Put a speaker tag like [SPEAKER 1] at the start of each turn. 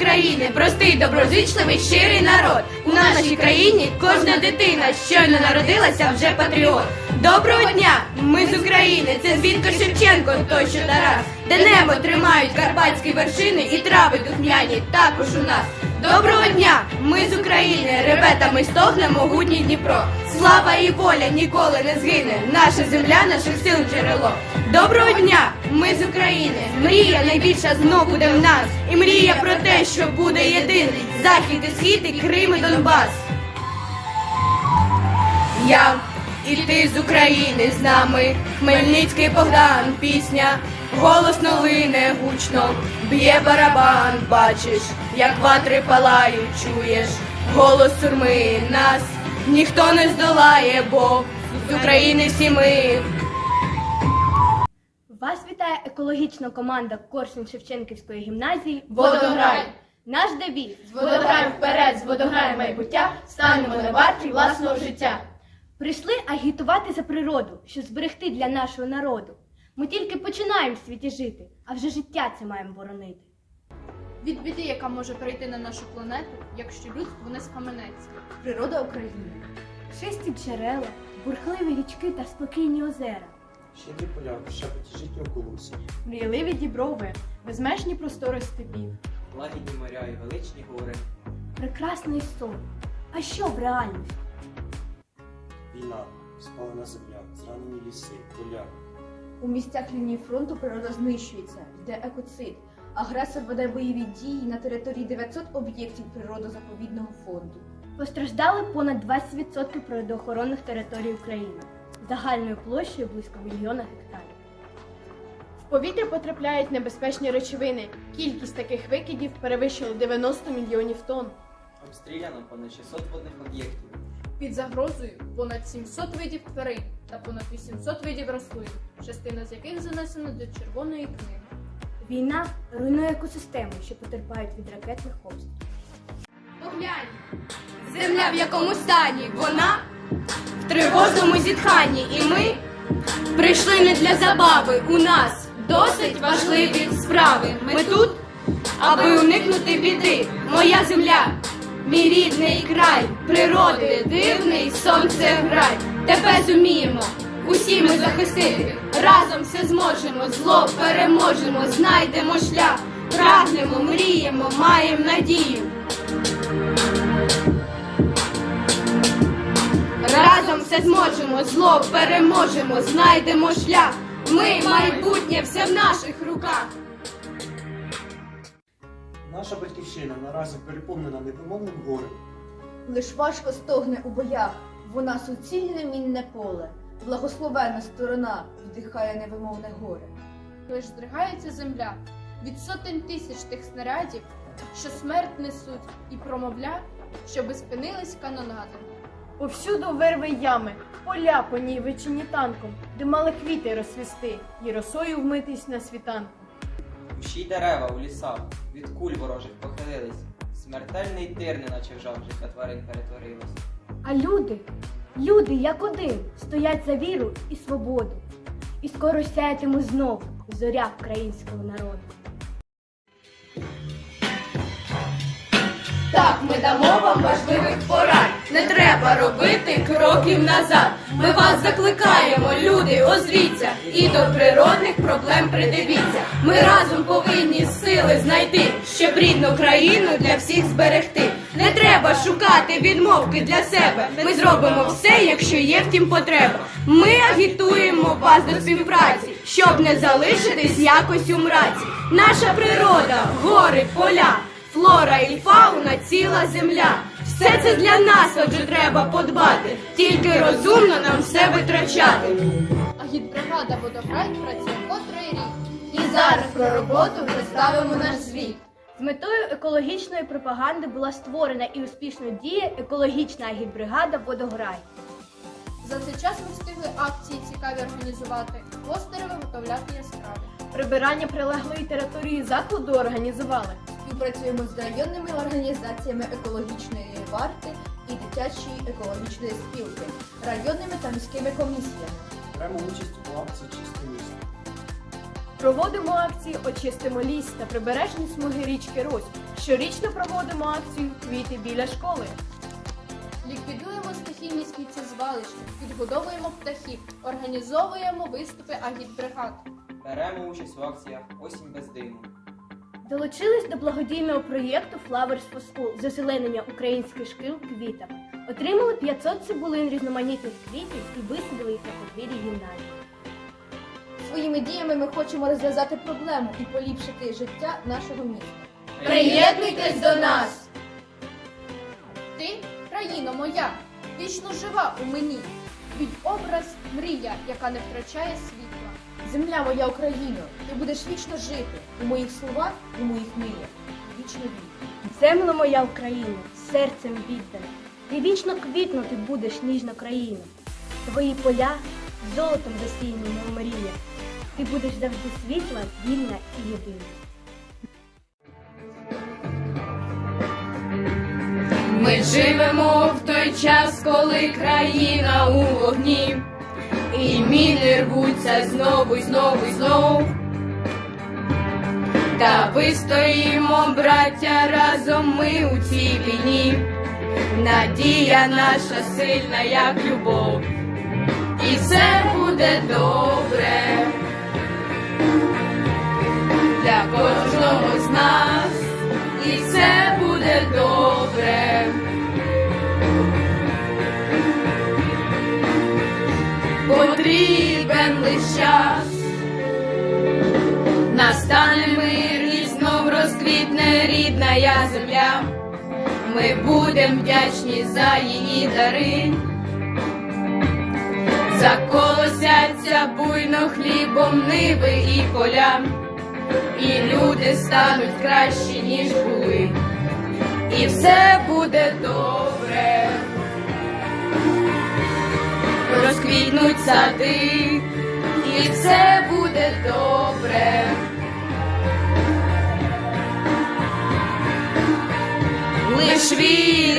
[SPEAKER 1] України простий, доброзичливий, щирий народ. У нашій країні кожна дитина щойно народилася вже патріот. Доброго дня! Ми з України. Це звідки Шевченко, той Тарас, де небо тримають карпатські вершини і трави духмяні також у нас. Доброго дня! Ми з України, ребетами стогне могутній Дніпро. Слава і воля ніколи не згине. Наша земля, наших сил джерело. Доброго дня! Ми з України. Мрія найбільша знов буде в нас. І мрія про те, що буде єдиний захід і схід, і Крим і Донбас. Я і ти з України з нами. Хмельницький Богдан, пісня. Голосно лине гучно, б'є барабан, бачиш, як ватри палають, чуєш, голос сурми нас ніхто не здолає, бо з України всі ми.
[SPEAKER 2] Вас вітає екологічна команда Корсунь Шевченківської гімназії
[SPEAKER 1] Водограй.
[SPEAKER 2] Наш девіз
[SPEAKER 1] З водограєм вперед, з водограєм майбуття, станемо на варті власного життя.
[SPEAKER 2] прийшли агітувати за природу, щоб зберегти для нашого народу. Ми тільки починаємо в світі жити, а вже життя це маємо боронити.
[SPEAKER 3] Від біди, яка може прийти на нашу планету, якщо людство не схаменеться.
[SPEAKER 4] Природа України.
[SPEAKER 2] Чисті джерела, бурхливі річки та спокійні озера.
[SPEAKER 5] Щедрі поля, шепоті житнього колосі,
[SPEAKER 3] Мрійливі діброви, безмежні простори степів.
[SPEAKER 6] лагідні моря і величні гори.
[SPEAKER 2] Прекрасний сон. А що в реальності?
[SPEAKER 5] війна, спалена земля, зранені ліси, поля.
[SPEAKER 4] У місцях лінії фронту природа знищується, йде екоцид. Агресор веде бойові дії на території 900 об'єктів природозаповідного фонду.
[SPEAKER 2] Постраждали понад 20% природоохоронних територій України загальною площею близько мільйона гектарів.
[SPEAKER 3] В повітря потрапляють небезпечні речовини. Кількість таких викидів перевищила 90 мільйонів тонн.
[SPEAKER 6] Обстріляно понад 600 водних об'єктів.
[SPEAKER 3] Під загрозою понад 700 видів тварин та понад 800 видів рослин, частина з яких занесена до червоної книги.
[SPEAKER 2] Війна руйнує екосистеми, що потерпають від ракетних обстрілів.
[SPEAKER 1] Поглянь, земля в якому стані вона в тривожному зітханні, і ми прийшли не для забави. У нас досить важливі справи. Ми тут, аби уникнути біди. Моя земля, мій рідний край, природи, дивний сонце грай. Тебе зуміємо. Усі ми захистити, разом все зможемо, зло переможемо, знайдемо шлях, прагнемо, мріємо, маємо надію. Разом все зможемо, зло переможемо, знайдемо шлях. Ми майбутнє все в наших руках.
[SPEAKER 5] Наша батьківщина наразі переповнена невимовним горем.
[SPEAKER 4] Лиш важко стогне у боях, вона суцільне мінне поле. Благословенна сторона вдихає невимовне горе.
[SPEAKER 3] Лиш здригається земля від сотень тисяч тих снарядів, що смерть несуть, і промовля, щоби спинились канонади.
[SPEAKER 7] Повсюду вирви ями, поля понівечені танком, де мали квіти розцвісти і росою вмитись на світанку.
[SPEAKER 6] Кущі й дерева у лісах від куль ворожих похилились. Смертельний тир, неначе в жах життя тварин перетворилось.
[SPEAKER 2] А люди, люди, як один, стоять за віру і свободу. І скоро сяятиму знов зоря українського народу.
[SPEAKER 1] Так, ми дамо вам важливих порад. Не треба робити кроків назад. Ми вас закликаємо, люди, озвіться, і до природних проблем придивіться. Ми разом повинні сили знайти, щоб рідну країну для всіх зберегти. Не треба шукати відмовки для себе. Ми зробимо все, якщо є втім потреба. Ми агітуємо вас до співпраці, щоб не залишитись якось у мраці. Наша природа, гори, поля. Флора і фауна ціла земля. Все це для нас, отже, треба подбати. Тільки розумно нам все витрачати.
[SPEAKER 3] Агітбригада водограй працює котрий рік.
[SPEAKER 4] І зараз про роботу вже ставимо наш звіт.
[SPEAKER 2] З метою екологічної пропаганди була створена і успішно діє екологічна агітбригада Водограй.
[SPEAKER 3] За цей час ми встигли акції цікаві організувати, постери виготовляти яскраві.
[SPEAKER 7] Прибирання прилеглої території закладу організували.
[SPEAKER 4] Співпрацюємо з районними організаціями екологічної варти і дитячої екологічної спілки, районними та міськими комісіями.
[SPEAKER 5] Беремо участь у акції Чисте місто.
[SPEAKER 7] Проводимо акції Очистимо ліс та прибережні смуги річки Рось, Щорічно проводимо акцію Квіти біля школи.
[SPEAKER 3] Ліквідуємо стихійні сміттєзвалища, підгодовуємо птахів, організовуємо виступи агітбригад.
[SPEAKER 6] Беремо участь у акціях Осінь без диму.
[SPEAKER 2] Долучились до благодійного проєкту Flowers for School зазеленення українських шкіл квітами. Отримали 500 цибулин різноманітних квітів і висадили їх на подвір'ї гімназії.
[SPEAKER 4] Своїми діями ми хочемо розв'язати проблему і поліпшити життя нашого міста.
[SPEAKER 1] Приєднуйтесь до нас!
[SPEAKER 3] Ти, країно моя, вічно жива у мені. Твій образ мрія, яка не втрачає світла.
[SPEAKER 4] Земля моя Україно, ти будеш вічно жити у моїх словах, у моїх мріях. Вічно вік.
[SPEAKER 2] Земло моя Україна, серцем віддана, ти вічно квітнути будеш ніжна країна. Твої поля золотом засіяні мов Марія. Ти будеш завжди світла, вільна і єдина.
[SPEAKER 1] Ми живемо в той час, коли країна у вогні, і міни рвуться знову й знову й знов. Та вистоїмо, браття, разом ми у цій війні. Надія наша сильна, як любов, і все буде добре для кожного з нас, і все настане мир і знов розквітне рідна я земля. Ми будем вдячні за її дари. Заколосяться буйно хлібом ниви і поля, і люди стануть кращі, ніж були, і все буде добре. Розквітнуть сади, і все буде добре. Auschwitz.